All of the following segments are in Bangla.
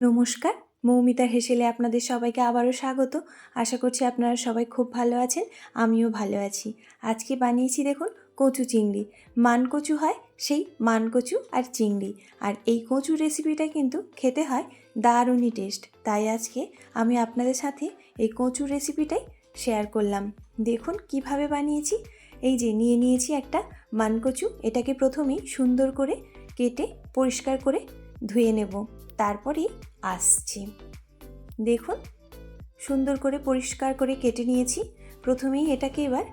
নমস্কার, মৌমিতা হেসেলে আপনাদের সবাইকে আবারও স্বাগত। আশা করছি আপনারা সবাই খুব ভালো আছেন, আমিও ভালো আছি। আজকে বানিয়েছি দেখুন কচু চিংড়ি। মান কচু হয় সেই মান কচু আর চিংড়ি। আর এই কচু রেসিপিটা কিন্তু খেতে হয় দারুণই টেস্ট তাই আজকে আমি আপনাদের সাথে এই কচু রেসিপিটাই শেয়ার করলাম। দেখুন কীভাবে বানিয়েছি। এই যে নিয়ে নিয়েছি একটা মান কচু। এটাকে প্রথমেই সুন্দর করে কেটে পরিষ্কার করে ধুয়ে নেব। তারপরেই আসছি। দেখুন, সুন্দর করে পরিষ্কার করে কেটে নিয়েছি। প্রথমেই এটাকে এবার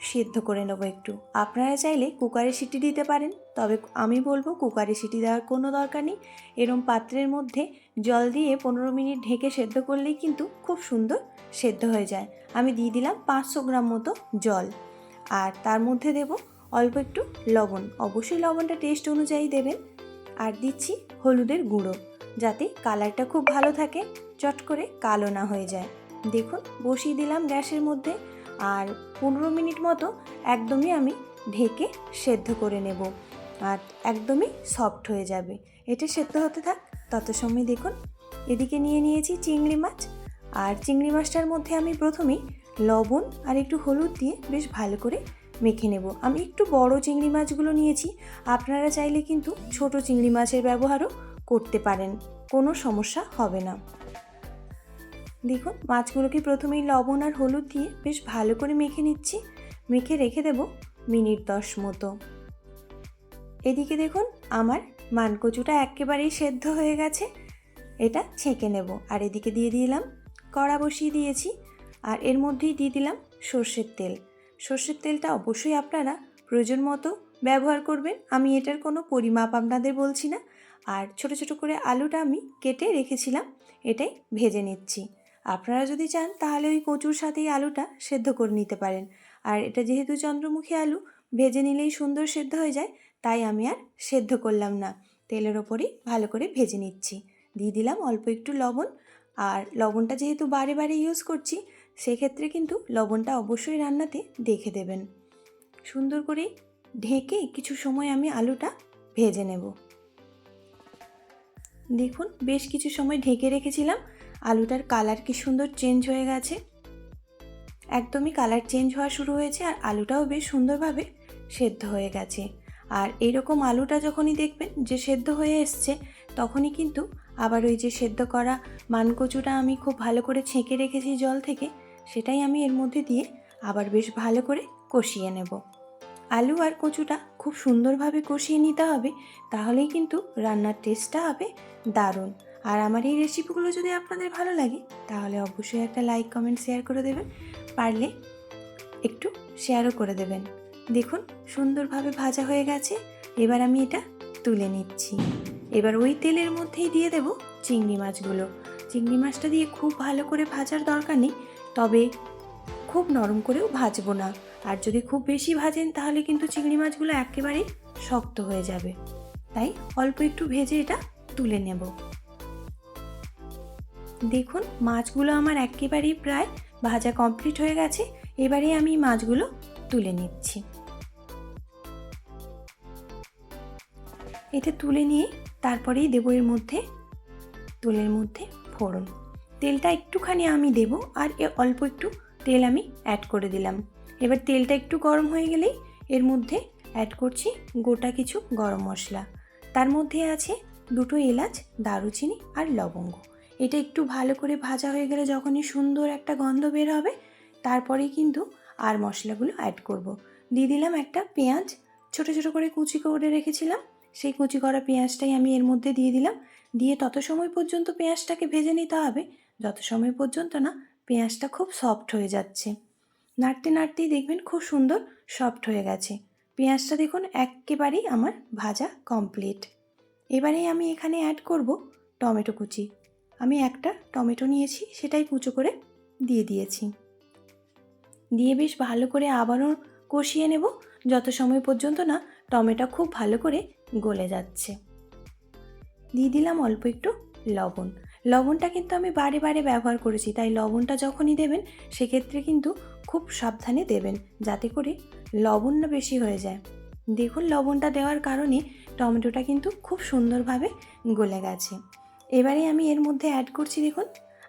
সেদ্ধ করে নেব একটু। আপনারা চাইলে কুকারে সিটি দিতে পারেন, তবে আমি বলব কুকারে সিটি দেওয়ার কোনো দরকার নেই। এরম পাত্রের মধ্যে জল দিয়ে পনেরো মিনিট ঢেকে সেদ্ধ করলেই কিন্তু খুব সুন্দর সেদ্ধ হয়ে যায়। আমি দিয়ে দিলাম পাঁচশো গ্রাম মতো জল। আর তার মধ্যে দেব অল্প একটু লবণ। অবশ্যই লবণটা টেস্ট অনুযায়ী দেবেন। আর দিচ্ছি হলুদের গুঁড়ো। যাতে কালারটা খুব ভালো থাকে। চট করে কালো না হয়ে যায়। দেখুন, বসিয়ে দিলাম গ্যাসের মধ্যে আর পনেরো মিনিট মতো একদমই আমি ঢেকে সেদ্ধ করে নেব। আর একদমই সফট হয়ে যাবে। এটা সেদ্ধ হতে থাক, তত সময় দেখুন। এদিকে নিয়ে নিয়েছি চিংড়ি মাছ। আর চিংড়ি মাছটার মধ্যে আমি প্রথমেই লবণ আর একটু হলুদ দিয়ে বেশ ভালো করে মেখে নেব। আমি একটু বড় চিংড়ি মাছগুলো নিয়েছি। আপনারা চাইলে কিন্তু ছোট চিংড়ি মাছের ব্যবহারও করতে পারেন, কোনো সমস্যা হবে না। দেখুন, মাছগুলোকে প্রথমেই লবণ আর হলুদ দিয়ে বেশ ভালো করে মেখে নিচ্ছি। মেখে রেখে দেব মিনিট দশ মতো। এদিকে দেখুন, আমার মানকচুটা একেবারেই সেদ্ধ হয়ে গেছে। এটা ছেঁকে নেব। আর এদিকে দিয়ে দিলাম কড়া বসিয়ে দিয়েছি। আর এর মধ্যেই দিয়ে দিলাম সর্ষের তেল। সর্ষের তেলটা অবশ্যই আপনারা প্রয়োজন মতো ব্যবহার করবেন। আমি এটার কোনো পরিমাপ আপনাদের বলছি না। আর ছোট ছোট করে আলুটা আমি কেটে রেখেছিলাম, এটাই ভেজে নিচ্ছি। আপনারা যদি চান তাহলে ওই কচুর সাথেই আলুটা সেদ্ধ করে নিতে পারেন। আর এটা যেহেতু চন্দ্রমুখী আলু, ভেজে নিলেই সুন্দর সেদ্ধ হয়ে যায়, তাই আমি আর সেদ্ধ করলাম না। তেলের ওপরই ভালো করে ভেজে নিচ্ছি। দিয়ে দিলাম অল্প একটু লবণ। আর লবণটা যেহেতু বারে বারে ইউজ করছি, সেক্ষেত্রে কিন্তু লবণটা অবশ্যই রান্নাতে দেখে দেবেন। সুন্দর করে ঢেকে কিছু সময় আমি আলুটা ভেজে নেব। দেখুন, বেশ কিছু সময় ঢেকে রেখেছিলাম। আলুটার কালার কি সুন্দর চেঞ্জ হয়ে গেছে। একদমই কালার চেঞ্জ হওয়া শুরু হয়েছে আর আলুটাও বেশ সুন্দরভাবে সেদ্ধ হয়ে গেছে। আর এইরকম আলুটা যখনই দেখবেন যে সেদ্ধ হয়ে এসছে, তখনই কিন্তু আবার ওই যে সেদ্ধ করা মানকচুটা আমি খুব ভালো করে ছেঁকে রেখেছি জল থেকে, সেটাই আমি এর মধ্যে দিয়ে আবার বেশ ভালো করে কষিয়ে নেব। আলু আর কচুটা খুব সুন্দরভাবে কষিয়ে নিতে হবে, তাহলেই কিন্তু রান্নার টেস্টটা হবে দারুণ। আর আমার এই রেসিপিগুলো যদি আপনাদের ভালো লাগে, তাহলে অবশ্যই একটা লাইক কমেন্ট শেয়ার করে দেবেন। পারলে একটু শেয়ারও করে দেবেন। দেখুন, সুন্দরভাবে ভাজা হয়ে গেছে, এবার আমি এটা তুলে নিচ্ছি। এবার ওই তেলের মধ্যেই দিয়ে দেব চিংড়ি মাছগুলো। চিংড়ি মাছটা দিয়ে খুব ভালো করে ভাজার দরকার নেই, তবে খুব নরম করেও ভাজবো না। আর যদি খুব বেশি ভাজেন, তাহলে কিন্তু চিংড়ি মাছগুলো একেবারেই শক্ত হয়ে যাবে। তাই অল্প একটু ভেজে এটা তুলে নেব। দেখুন, মাছগুলো আমার একেবারেই প্রায় ভাজা কমপ্লিট হয়ে গেছে। এবারে আমি মাছগুলো তুলে নিচ্ছি। এটা তুলে নিয়ে তারপরেই দেবো এর মধ্যে, তেলের মধ্যে ফোড়ন। তেলটা একটুখানি আমি দেব, আর এ অল্প একটু তেল আমি অ্যাড করে দিলাম। এবার তেলটা একটু গরম হয়ে গেলেই এর মধ্যে অ্যাড করছি গোটা কিছু গরম মশলা। তার মধ্যে আছে দুটো এলাচ, দারুচিনি আর লবঙ্গ। এটা একটু ভালো করে ভাজা হয়ে গেলে যখনই সুন্দর একটা গন্ধ বের হবে, তারপরেই কিন্তু আর মশলাগুলো অ্যাড করব। দিয়ে দিলাম একটা পেঁয়াজ, ছোট ছোট করে কুচি করে রেখেছিলাম। সেই কুচি করা পেঁয়াজটাই আমি এর মধ্যে দিয়ে দিলাম। দিয়ে তত সময় পর্যন্ত পেঁয়াজটাকে ভেজে নিতে হবে, যত সময় পর্যন্ত না পেঁয়াজটা খুব সফট হয়ে যাচ্ছে। নাড়তে নাড়তেই দেখবেন খুব সুন্দর সফট হয়ে গেছে। পেঁয়াজটা দেখুন একেবারেই আমার ভাজা কমপ্লিট এবারেই আমি এখানে অ্যাড করব টমেটো কুচি। আমি একটা টমেটো নিয়েছি, সেটাই কুচো করে দিয়ে দিয়েছি। দিয়ে বেশ ভালো করে আবারও কষিয়ে নেব, যত সময় পর্যন্ত না টমেটো খুব ভালো করে গলে যাচ্ছে। দিয়ে দিলাম অল্প একটু লবণ। লবণটা কিন্তু আমি বারে বারে ব্যবহার করেছি, তাই লবণটা যখনই দেবেন, সেক্ষেত্রে কিন্তু খুব সাবধানে দেবেন, যাতে করে লবণ না বেশি হয়ে যায়। দেখুন লবণটা দেওয়ার কারণে টমেটোটা কিন্তু খুব সুন্দরভাবে গলে গেছে। এবারে আমি এর মধ্যে অ্যাড করছি দেখুন,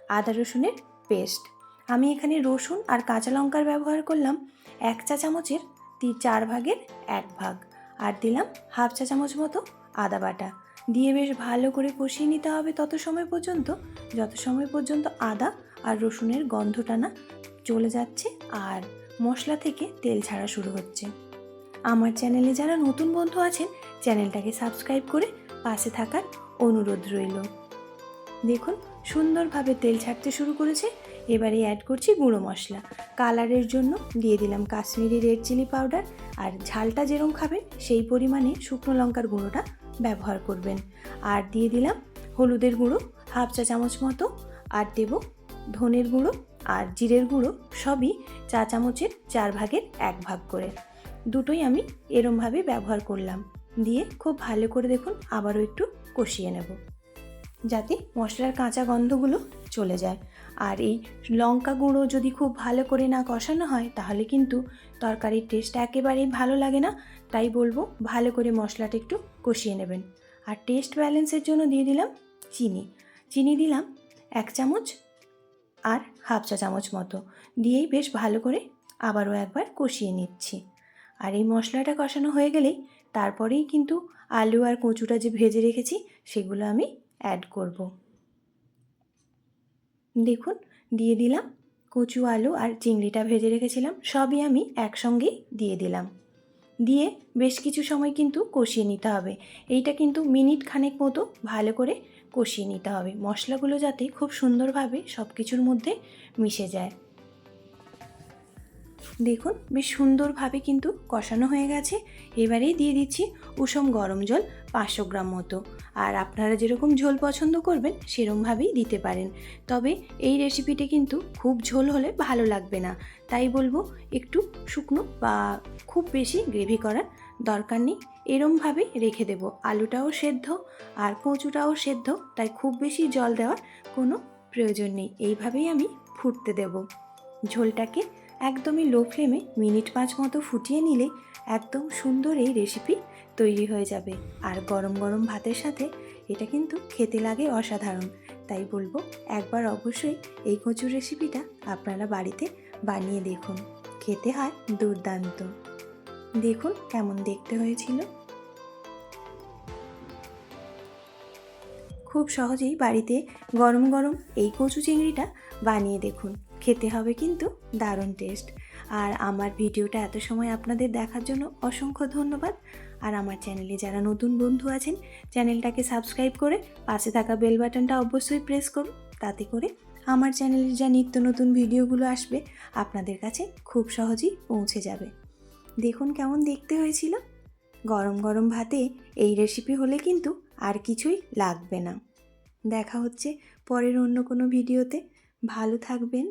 আদা রসুনের পেস্ট আমি এখানে রসুন আর কাঁচা লঙ্কার ব্যবহার করলাম এক চা চামচের তিন চার ভাগের এক ভাগ। আর দিলাম হাফ চা চামচ মতো আদা বাটা। দিয়ে বেশ ভালো করে কষিয়ে নিতে হবে তত সময় পর্যন্ত। যত সময় পর্যন্ত আদা আর রসুনের গন্ধটা না চলে যাচ্ছে আর মশলা থেকে তেল ছাড়া শুরু হচ্ছে। আমার চ্যানেলে যারা নতুন বন্ধু আছেন, চ্যানেলটাকে সাবস্ক্রাইব করে পাশে থাকার অনুরোধ রইল। দেখুন, সুন্দরভাবে তেল ছাড়তে শুরু করেছে। এবারে অ্যাড করছি গুঁড়ো মশলা। কালারের জন্য দিয়ে দিলাম কাশ্মীরি রেড চিলি পাউডার আর ঝালটা যেরকম খাবেন, সেই পরিমাণে শুকনো লঙ্কার গুঁড়োটা ব্যবহার করবেন। আর দিয়ে দিলাম হলুদের গুঁড়ো, হাফ চা চামচ মতো, আর দেব ধনের গুঁড়ো আর জিরের গুঁড়ো, সবই চা চামচের চার ভাগের এক ভাগ করে। দুটোই আমি এরমভাবে ব্যবহার করলাম। দিয়ে খুব ভালো করে দেখুন, আবারও একটু কষিয়ে নেব। যাতে মশলার কাঁচা গন্ধগুলো চলে যায়। আর এই লঙ্কা গুঁড়ো যদি খুব ভালো করে না কষানো হয়, তাহলে কিন্তু তরকারির টেস্ট একেবারেই ভালো লাগে না। তাই বলব, ভালো করে মশলাটা একটু কষিয়ে নেবেন। আর টেস্ট ব্যালেন্সের জন্য দিয়ে দিলাম চিনি। চিনি দিলাম এক চামচ আর হাফ চা চামচ মতো। দিয়েই বেশ ভালো করে আবারও একবার কষিয়ে নিচ্ছি। আর এই মশলাটা কষানো হয়ে গেলেই তারপরেই কিন্তু আলু আর কচুটা যে ভেজে রেখেছি সেগুলো আমি অ্যাড করব। দেখুন, দিয়ে দিলাম কচু, আলু আর চিংড়িটা ভেজে রেখেছিলাম। সবই আমি একসঙ্গেই দিয়ে দিলাম। দিয়ে বেশ কিছু সময় কিন্তু কষিয়ে নিতে হবে। এইটা কিন্তু মিনিট খানেক মতো ভালো করে কষিয়ে নিতে হবে। মশলাগুলো যাতে খুব সুন্দরভাবে সব কিছুর মধ্যে মিশে যায়। দেখুন, বেশ সুন্দরভাবে কিন্তু কষানো হয়ে গেছে। এবারেই দিয়ে দিচ্ছি উষম গরম জল। পাঁচশো গ্রাম মতো। আর আপনারা যেরকম ঝোল পছন্দ করবেন সেরমভাবেই দিতে পারেন। তবে এই রেসিপিটি কিন্তু খুব ঝোল হলে ভালো লাগবে না। তাই বলব, একটু শুকনো বা খুব বেশি গ্রেভি করার দরকার নেই। এরমভাবে রেখে দেব। আলুটাও সেদ্ধ আর কচুটাও সেদ্ধ, তাই খুব বেশি জল দেওয়ার কোনো প্রয়োজন নেই। এইভাবেই আমি ফুটতে দেব। ঝোলটাকে একদমই লো ফ্লেমে মিনিট পাঁচ মতো ফুটিয়ে নিলে একদম সুন্দর এই রেসিপি তৈরি হয়ে যাবে। আর গরম গরম ভাতের সাথে এটা কিন্তু খেতে লাগে অসাধারণ। তাই বলব, একবার অবশ্যই এই কচুর রেসিপিটা আপনারা বাড়িতে বানিয়ে দেখুন। খেতে হয় দুর্দান্ত। দেখুন কেমন দেখতে হয়েছিল। খুব সহজেই বাড়িতে গরম গরম এই কচু চিংড়িটা বানিয়ে দেখুন। খেতে হবে কিন্তু দারুণ টেস্ট আর আমার ভিডিওটা এত সময় আপনাদের দেখার জন্য অসংখ্য ধন্যবাদ। আর আমার চ্যানেলে যারা নতুন বন্ধু আছেন চ্যানেলটাকে সাবস্ক্রাইব করে পাশে থাকা বেল বাটনটা অবশ্যই প্রেস করুন। তাতে করে আমার চ্যানেলের যা নিত্য নতুন ভিডিওগুলো আসবে, আপনাদের কাছে খুব সহজেই পৌঁছে যাবে। দেখুন কেমন দেখতে হয়েছিল। গরম গরম ভাতে এই রেসিপি হলে কিন্তু আর কিছুই লাগবে না। দেখা হচ্ছে পরের অন্য কোনো ভিডিওতে ভালো থাকবেন।